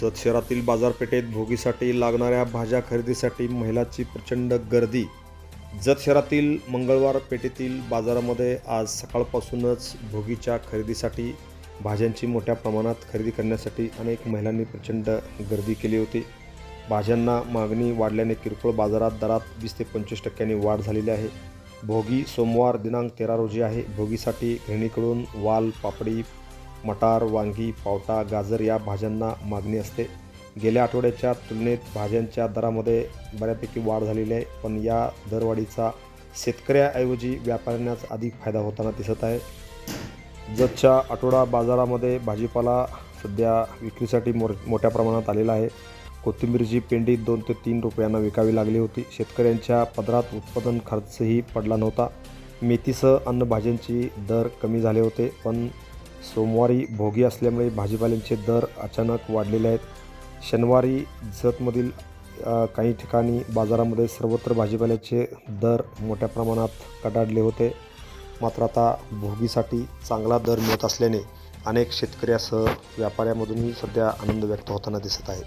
जत शहरातील बाजारपेठेत भोगीसाठी लागणाऱ्या भाज्या खरेदीसाठी महिलांची प्रचंड गर्दी. जत शहरातील मंगळवार पेठेतील बाजारामध्ये आज सकाळपासूनच भोगीच्या खरेदीसाठी भाज्यांची मोठ्या प्रमाणात खरेदी करण्यासाठी अनेक महिलांनी प्रचंड गर्दी केली होती. भाज्यांना मागणी वाढल्याने किरकोळ बाजारात दरात वीस ते पंचवीस टक्क्यांनी वाढ झालेली आहे. भोगी सोमवार दिनांक तेरा रोजी आहे. भोगीसाठी गृहिणीकडून वाल पापडी मटार वांगी पावटा गाजर या भाज्यांना मागणी असते. गेल्या आठवड्याच्या तुलनेत भाज्यांच्या दरामध्ये बऱ्यापैकी वाढ झालेली आहे पण या दरवाढीचा शेतकऱ्याऐवजी व्यापाऱ्यांनाच अधिक फायदा होताना दिसत आहे. जतच्या आठवडा बाजारामध्ये भाजीपाला सध्या विक्रीसाठी मोर मोठ्या प्रमाणात आलेला आहे. कोथिंबीरची पेंडी दोन ते तीन रुपयांना विकावी लागली होती. शेतकऱ्यांच्या पदरात उत्पादन खर्चही पडला नव्हता. मेथीसह अन्न भाज्यांची दर कमी झाले होते पण सोमवारी भोगी असल्यामुळे भाजीपाल्यांचे दर अचानक वाढलेले आहेत. शनिवारी जतमधील काही ठिकाणी बाजारामध्ये सर्वत्र भाजीपाल्याचे दर मोठ्या प्रमाणात कडाडले होते. मात्र आता भोगीसाठी चांगला दर मिळत असल्याने अनेक शेतकऱ्यासह व्यापाऱ्यामधूनही सध्या आनंद व्यक्त होताना दिसत आहे.